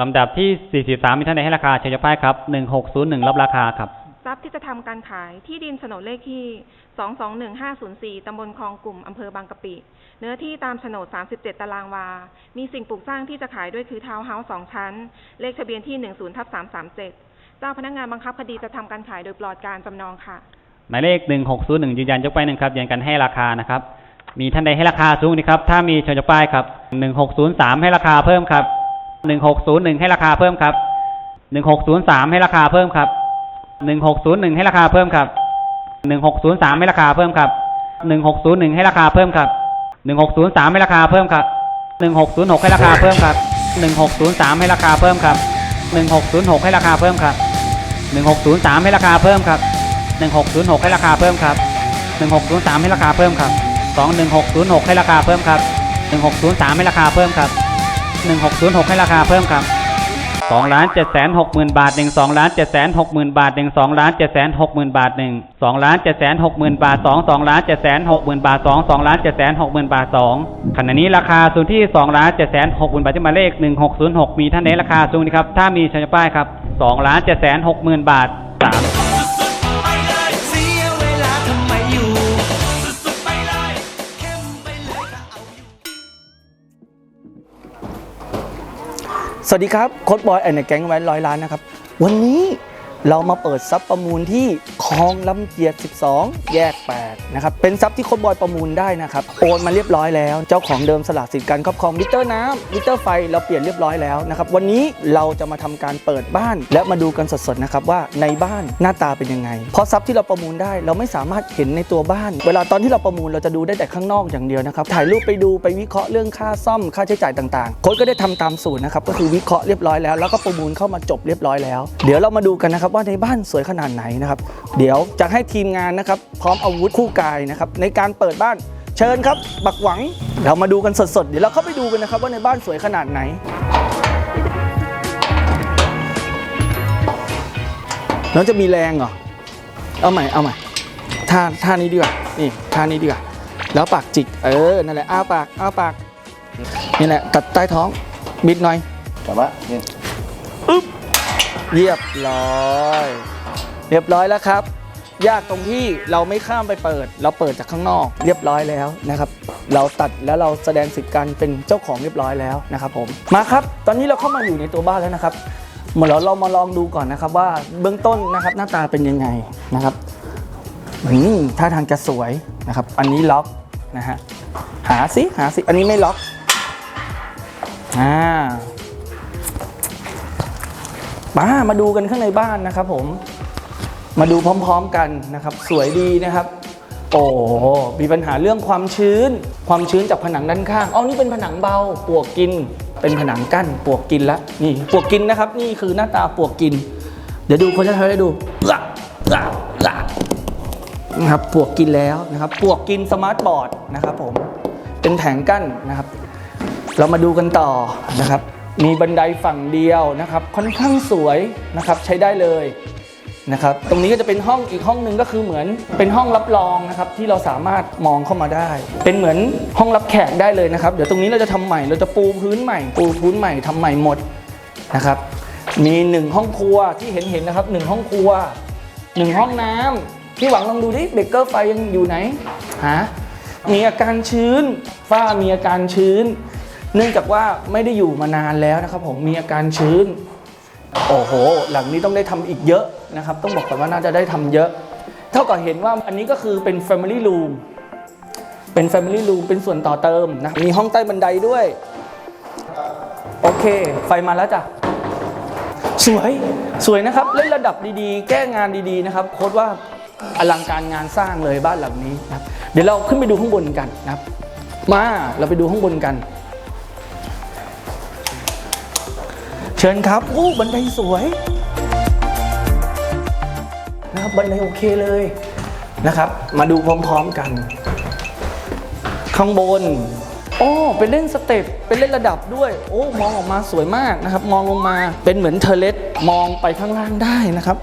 ลำดับที่ 43 มีท่านใดให้ราคาเชิญยกป้ายครับ 1601 รับราคาครับ ทรัพย์ที่จะทำการขายที่ดินโฉนดเลขที่ 221504 ตำบลคลองกลุ่ม อำเภอบางกะปิ เนื้อที่ตามโฉนด 37 ตารางวา มีสิ่งปลูกสร้างที่จะขายด้วยคือทาวน์เฮาส์สองชั้น เลขทะเบียนที่ 10ทับ337 เจ้าพนักงานบังคับคดีจะทำการขายโดยปลอดการจำนองค่ะ หมายเลข 1601 ยืนยันยกป้ายหนึ่งครับยืนยันกันให้ราคานะครับ มีท่านใดให้ราคาสูงนะครับ ถ้ามีเชิญยกป้ายครับ 1603 ให้ราคาเพิ่มครับ หนึ่งหกศูนย์หนึ่งให้ราคาเพิ่มครับหนึ่งหกศูนย์สามให้ราคาเพิ่มครับหนึ่งหกศูนย์หนึ่งให้ราคาเพิ่มครับหนึ่งหกศูนย์สามให้ราคาเพิ่มครับหนึ่งหกศูนย์หนึ่งให้ราคาเพิ่มครับหนึ่งหกศูนย์สามให้ราคาเพิ่มครับหนึ่งหกศูนย์หกให้ราคาเพิ่มครับหนึ่งหกศูนย์สามให้ราคาเพิ่มครับหนึ่งหกศูนย์หกให้ราคาเพิ่มครับหนึ่งหกศูนย์สามให้ราคาเพิ่มครับหนึ่งหกศูนย์หกให้ราคาเพิ่มครับหนึ่งหกศูนย์สามให้ราคาเพิ่มครับสองหนึ่งหกศูนย์หกให้ราคาเพิ่มครับหนึ่งหกศูนย์สามให้ราคาเพิ่มครับ 1606 ให้ราคาเพิ่มครับ2ล้าน7แสน6หมื่นบาท1 2ล้าน7แสน6หมื่นบาท1 2ล้าน7แสน6หมื่นบาท1 2ล้าน7แสน6หมื่นบาท2 2ล้าน7แสน6หมื่นบาท2 2ล้าน7แสน6หมื่นบาท2ขณะนี้ราคาสูงที่2ล้าน7แสน6หมื่นบาทที่มาเลข 1606 มีท่านใดราคาสูงนะครับถ้ามีชัยป้ายครับ2ล้าน7แสน6หมื่นบาท3 สวัสดีครับโค้ดบอยแอนด์แก๊งไว้ร้อยล้านนะครับ วันนี้ เรามาเปิดซับประมูลที่คลองลำเจียด 12 แยก 8 นะครับ เป็นซับที่ค้ดบอยประมูลได้นะครับ โอนมาเรียบร้อยแล้ว เจ้าของเดิมสละสิทธิ์การครอบครองมิเตอร์น้ำมิเตอร์ไฟ เราเปลี่ยนเรียบร้อยแล้วนะครับ วันนี้เราจะมาทำการเปิดบ้าน และมาดูกันสดๆนะครับว่าในบ้านหน้าตาเป็นยังไง เพราะซับที่เราประมูลได้เราไม่สามารถเห็นในตัวบ้าน เวลาตอนที่เราประมูลเราจะดูได้แต่ข้างนอกอย่างเดียวนะครับ ถ่ายรูปไปดูไปวิเคราะห์เรื่องค่าซ่อมค่าใช้จ่ายต่างๆโค้ดก็ได้ทำตามสูตรนะครับ ก็คือวิเคราะห์เรียบร้อยแล้วแล้วก็ประมูลเข้ามาจบเรียบร้อยแล้ว เดี๋ยวเรามาดูกันนะครับว่าในบ้านสวยขนาดไหนนะครับ เดี๋ยวจะให้ทีมงานนะครับ พร้อมอาวุธคู่กายนะครับในการเปิดบ้านเชิญครับ บักหวังเรามาดูกันสดๆ เดี๋ยวเราเข้าไปดูกันนะครับ ว่าในบ้านสวยขนาดไหนน้องจะมีแรงเหรอเอาใหม่เอาใหม่ท่าท่านี้ดีกว่านี่ท่านี้ดีกว่าแล้วปากจิกเออนั่นแหละอ้าปากอ้าปากนี่แหละตัดใต้ท้องบิดหน่อยแต่ว่า เรียบร้อย เรียบร้อยแล้วครับ ยากตรงที่เราไม่ข้ามไปเปิด เราเปิดจากข้างนอก เรียบร้อยแล้วนะครับ เราตัดแล้วเราแสดงสิทธิ์การเป็นเจ้าของเรียบร้อยแล้วนะครับผมมาครับ ตอนนี้เราเข้ามาอยู่ในตัวบ้านแล้วนะครับเหมื่อเราเรามาลองดูก่อนนะครับว่าเบื้องต้นนะครับหน้าตาเป็นยังไงนะครับอืมท่าทางจะสวยนะครับ อันนี้ล็อกนะฮะหาสิหาสิอันนี้ไม่ล็อกอ่า มามาดูกันข้างในบ้านนะครับผม มาดูพร้อมๆกันนะครับ สวยดีนะครับ โอ้โหมีปัญหาเรื่องความชื้น ความชื้นจากผนังด้านข้างอ๋อนี่เป็นผนังเบาปวกกิน เป็นผนังกั้นปวกกินละนี่ปวกกินนะครับ นี่คือหน้าตาปวกกิน เดี๋ยวดูคนจะทำให้ดูละละละนะครับปวกกินแล้วนะครับปวกกินสมาร์ทบอร์ดนะครับผมเป็นแผงกั้นนะครับ เรามาดูกันต่อนะครับ มีบันไดฝั่งเดียวนะครับ ค่อนข้างสวยนะครับใช้ได้เลยนะครับ ตรงนี้ก็จะเป็นห้องอีกห้องหนึ่งก็คือเหมือนเป็นห้องรับรองนะครับที่เราสามารถมองเข้ามาได้ เป็นเหมือนห้องรับแขกได้เลยนะครับ เดี๋ยวตรงนี้เราจะทำใหม่เราจะปูพื้นใหม่ ปูพื้นใหม่ทำใหม่หมดนะครับ มีหนึ่งห้องครัวที่เห็นเห็นนะครับหนึ่งห้องครัวหนึ่งห้องน้ำพี่หวังลองดูดิเบเกอร์ไฟยังอยู่ไหนหามีอาการชื้นฝ้ามีอาการชื้น เนื่องจากว่าไม่ได้อยู่มานานแล้วนะครับผมมีอาการชื้น โอ้โห หลังนี้ต้องได้ทำอีกเยอะนะครับ ต้องบอกก่อนว่าน่าจะได้ทำเยอะ เท่ากับเห็นว่าอันนี้ก็คือเป็น Family Room เป็น Family Room เป็นส่วนต่อเติมนะ มีห้องใต้บันไดด้วย โอเค ไฟมาแล้วจ้ะ สวย สวยนะครับ เล่นระดับดีๆ แก้งานดีๆนะครับ โค้ดว่าอลังการงานสร้างเลยบ้านหลังนี้นะเดี๋ยวเราขึ้นไปดูข้างบนกันนะครับ มา เราไปดูข้างบนกัน เชิญครับโอ้บันไดสวยนะครับบันไดโอเคเลยนะครับ มาดูพร้อมๆกัน ข้างบนโอ้เป็นเล่นสเต็ปเป็นเล่นระดับด้วย โอ้มองออกมาสวยมากนะครับ มองลงมาเป็นเหมือนเทเลสมองไปข้างล่างได้นะครับ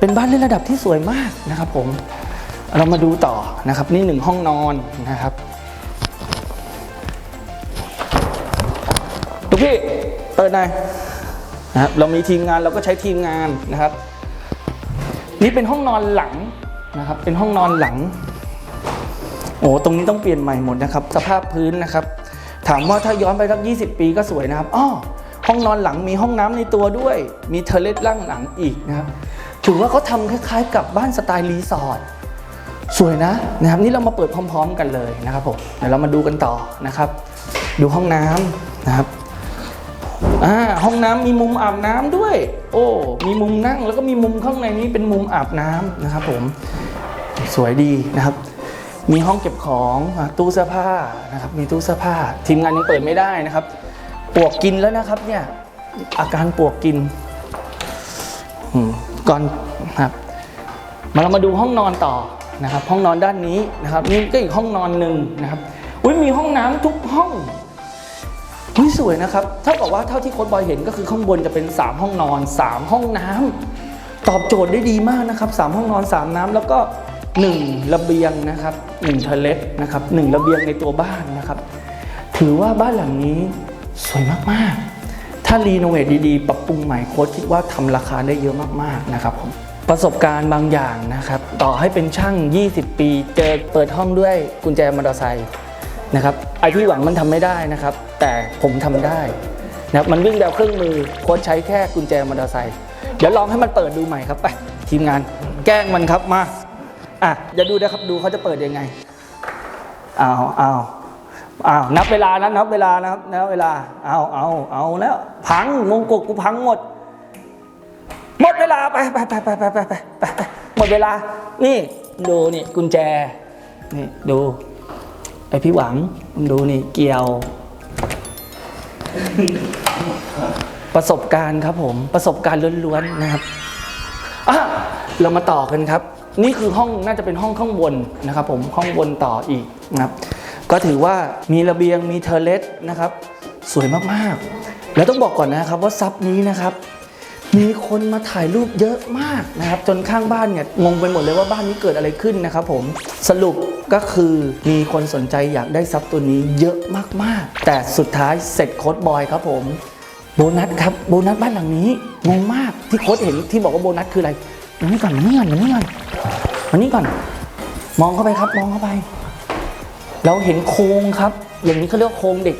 เป็นบ้านเล่นระดับที่สวยมากนะครับ ผม เรามาดูต่อนะครับ นี่หนึ่งห้องนอนนะครับลูกพี่เปิดหน่อย นะครับเรามีทีมงานเราก็ใช้ทีมงานนะครับ นี่เป็นห้องนอนหลังนะครับ เป็นห้องนอนหลัง โอ้ตรงนี้ต้องเปลี่ยนใหม่หมดนะครับ สภาพพื้นนะครับ ถามว่าถ้าย้อนไปสัก20 ปีก็สวยนะครับอ้อห้องนอนหลังมีห้องน้ำในตัวด้วย มีเทเลสล่างหลังอีกนะครับถือว่าเขาทำคล้ายๆ กับบ้านสไตล์รีสอร์ทสวยนะนะครับนี่เรามาเปิดพร้อม ๆ กันเลยนะครับผมเดี๋ยวเรามาดูกันต่อนะครับ ดูห้องน้ำนะครับ อ่าห้องน้ำมีมุมอาบน้ำด้วย โอ้ มีมุมนั่งแล้วก็มีมุมข้างในนี้เป็นมุมอาบน้ำนะครับ ผม สวยดีนะครับ มีห้องเก็บของตู้เสื้อผ้านะครับ มีตู้เสื้อผ้า ทีมงานยังเปิดไม่ได้นะครับปวกกินแล้วนะครับ เนี่ย อาการปวกกินก่อนครับ มาเรามาดูห้องนอนต่อนะครับ ห้องนอนด้านนี้นะครับ นี่ก็อีกห้องนอนหนึ่งนะครับ อุ้ยมีห้องน้ำทุกห้อง เฮ้ยสวยนะครับ เท่ากับว่าเท่าที่โค้ดบอยเห็นก็คือข้างบนจะเป็น 3 ห้องนอน 3 ห้องน้ำตอบโจทย์ได้ดีมากนะครับ 3 ห้องนอน 3 น้ำแล้วก็ 1 ระเบียงนะครับ1เทเลสนะครับ1ระเบียงในตัวบ้านนะครับ ถือว่าบ้านหลังนี้สวยมากๆ ถ้ารีโนเวทดีๆ ปรับปรุงใหม่โค้ดคิดว่าทำราคาได้เยอะมากๆนะครับผมประสบการณ์บางอย่างนะครับ ต่อให้เป็นช่าง 20 ปี เจอเปิดห้องด้วยกุญแจมอเตอร์ไซค์นะครับ ไอที่หวังมันทำไม่ได้นะครับ แต่ผมทำได้นะครับมันวิ่งแบวเครื่องมือโค้ชใช้แค่กุญแจมอเตอร์ไซค์เดี๋ยวลองให้มันเปิดดูใหม่ครับไปทีมงานแกล้งมันครับมาอะอย่าดูนะครับดูเขาจะเปิดยังไงเอาเอาเอานับเวลานะนับเวลานะครับนับเวลาเอาเอาเอาแล้วพังมงกุฎกูพังหมด หมดเวลาไปไปไปไปไปไปไปหมดเวลานี่ดูนี่กุญแจนี่ดู ไอพี่หวังดูนี่เกี่ยว ประสบการณ์ครับผม ประสบการณ์ล้วนๆนะครับอะเรามาต่อกันครับ นี่คือห้องน่าจะเป็นห้องข้างบนนะครับผมห้องบนต่ออีกนะครับ ก็ถือว่ามีระเบียงมีเทอร์เลสนะครับ สวยมากๆ แล้วต้องบอกก่อนนะครับว่าซับนี้นะครับ มีคนมาถ่ายรูปเยอะมากนะครับ จนข้างบ้านเนี่ยงงไปหมดเลยว่าบ้านนี้เกิดอะไรขึ้นนะครับผมสรุปก็คือมีคนสนใจอยากได้ซับตัวนี้เยอะมากๆ แต่สุดท้ายเสร็จโค้ดบอยครับผมโบนัสครับโบนัสบ้านหลังนี้งงมากที่โค้ดเห็นที่บอกว่าโบนัสคืออะไรมานี่ก่อนมานี่ก่อนมานี่ก่อนมานี่ก่อน มองเข้าไปครับมองเข้าไป เราเห็นโครงครับ อย่างนี้เขาเรียกว่าโครงเด็ก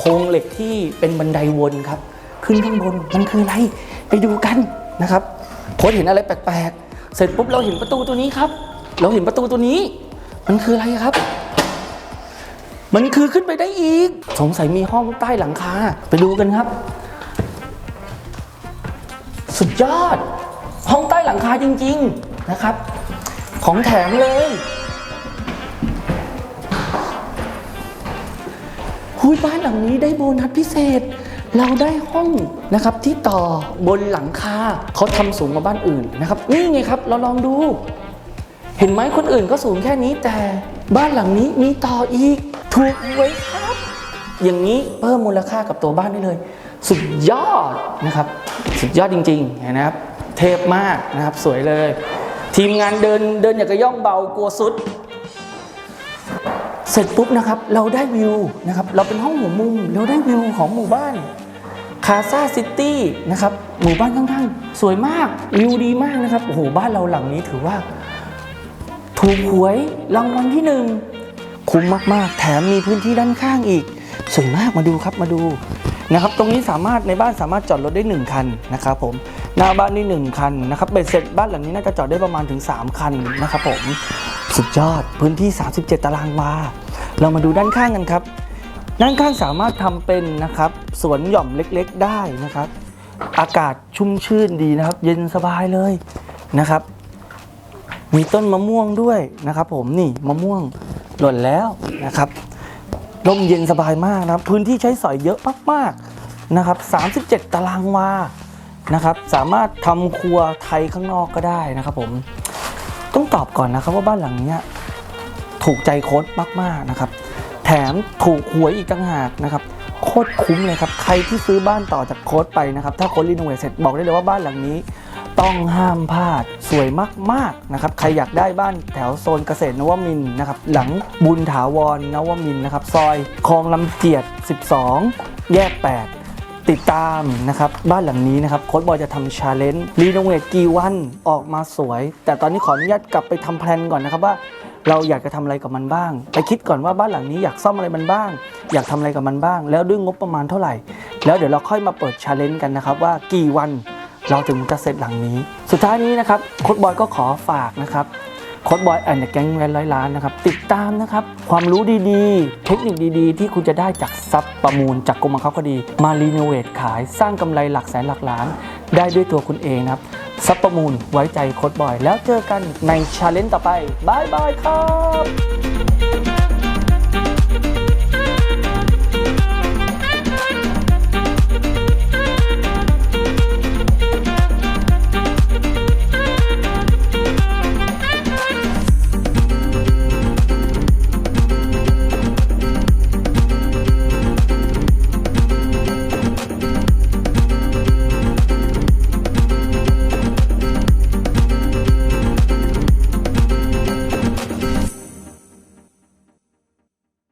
โครงเหล็กที่เป็นบันไดวนครับ ขึ้นข้างบนมันคืออะไร ไปดูกันนะครับโค้ดเห็นอะไรแปลกๆ เสร็จปุ๊บเราเห็นประตูตัวนี้ครับ เราเห็นประตูตัวนี้ มันคืออะไรครับ มันคือขึ้นไปได้อีก สงสัยมีห้องใต้หลังคาไปดูกันครับ สุดยอด ห้องใต้หลังคาจริง ๆนะครับ ของแถมเลยหุยบ้านหลังนี้ได้โบนัสพิเศษ เราได้ห้อง นะครับที่ต่อบนหลังคาเขาทำสูงกว่าบ้านอื่นนะครับนี่ไงครับเราลองดู เห็นไหมคนอื่นก็สูงแค่นี้แต่บ้านหลังนี้มีต่ออีกถูกไว้ครับ อย่างนี้เพิ่มมูลค่ากับตัวบ้านได้เลย สุดยอดนะครับ สุดยอดจริงๆเห็นะครับ เทพมากนะครับสวยเลย ทีมงานเดินเดินอย่างกระย่องเบากลัวสุดเสร็จปุ๊บนะครับเราได้วิวนะครับเราเป็นห้องหัวมุม เราได้วิวของหมู่บ้าน คาซาซิตี้นะครับหมู่บ้านข้างๆ สวยมากวิวดีมากนะครับโอ้โหบ้านเราหลังนี้ถือว่า ถูกหวยรางวัลที่หนึ่งคุ้มมากๆ แถมมีพื้นที่ด้านข้างอีก สวยมากมาดูครับมาดูนะครับตรงนี้สามารถในบ้านสามารถจอดรถได้ 1 คันนะครับผมหน้าบ้านนี่1คันนะครับเบ็ดเสร็จบ้านหลังนี้น่าจะจอดได้ประมาณถึง 3 คันนะครับผมสุดยอดพื้นที่ 37 ตารางวาเรามาดูด้านข้างกันครับ ด้านข้างสามารถทำเป็นนะครับสวนหย่อมเล็กๆได้นะครับ อากาศชุ่มชื่นดีนะครับ เย็นสบายเลยนะครับ มีต้นมะม่วงด้วยนะครับ ผมนี่มะม่วงหล่นแล้วนะครับลมเย็นสบายมากนะครับพื้นที่ใช้สอยเยอะมากๆนะครับ 37 ตารางวานะครับ สามารถทำครัวไทยข้างนอกก็ได้นะครับ ผมต้องตอบก่อนนะครับว่าบ้านหลังนี้ถูกใจโค้ดมากๆนะครับ แถมถูกหวยอีกต่างหากนะครับโคตรคุ้มเลยครับ ใครที่ซื้อบ้านต่อจากโค้ดไปนะครับ ถ้าโค้ดรีโนเวทเสร็จบอกได้เลยว่าบ้านหลังนี้ ต้องห้ามพลาดสวยมากๆนะครับ ใครอยากได้บ้านแถวโซนเกษตรนวมินนะครับ หลังบุญถาวรนวมินนะครับ ซอยคลองลำเจียด 12 แยก 8ติดตามนะครับบ้านหลังนี้นะครับโค้ดบอยจะทำชาเลนจ์รีโนเวทกี่วันออกมาสวย แต่ตอนนี้ขออนุญาตกลับไปทำแพลนก่อนนะครับว่า เราอยากจะทำอะไรกับมันบ้าง ไปคิดก่อนว่าบ้านหลังนี้อยากซ่อมอะไรมันบ้าง อยากทำอะไรกับมันบ้าง แล้วด้วยงบประมาณเท่าไหร่ แล้วเดี๋ยวเราค่อยมาเปิดชาเลนจ์กันนะครับว่ากี่วันเราถึงจะเสร็จหลังนี้ สุดท้ายนี้นะครับโค้ดบอยก็ขอฝากนะครับ โค้ดบอยแอนด์แก๊งแวนร้อยล้านนะครับ ติดตามนะครับ ความรู้ดีๆ เทคนิคดีๆ ที่คุณจะได้จากซับประมูลจากกรมบังคับคดี มารีโนเวทขายสร้างกำไรหลักแสนหลักล้าน ได้ด้วยตัวคุณเองนะครับซับประมูลไว้ใจโค้ดบอย แล้วเจอกันในชาเลนจ์ต่อไปบายบายครับ